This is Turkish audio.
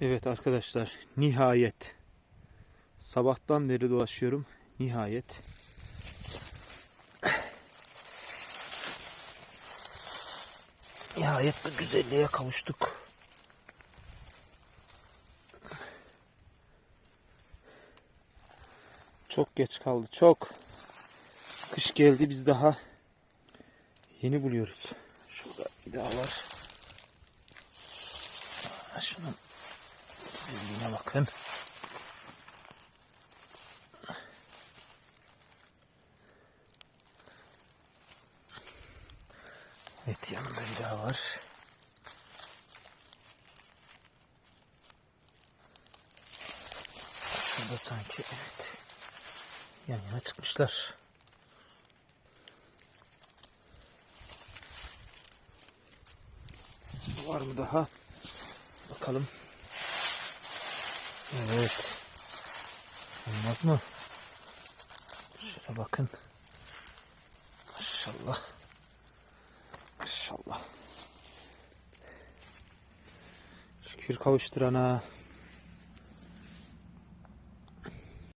Evet arkadaşlar nihayet sabahtan beri dolaşıyorum nihayet nihayet bu güzelliğe kavuştuk. Çok geç kaldı çok. Kış geldi biz daha yeni buluyoruz. Şurada bir daha var. Şunun güzelliğine bakın. Evet yanında bir daha var. Şurada sanki evet. Yan yana çıkmışlar. Var mı daha? Bakalım. Evet. Olmaz mı? Şöyle bakın. Maşallah. Maşallah. Şükür kavuşturana.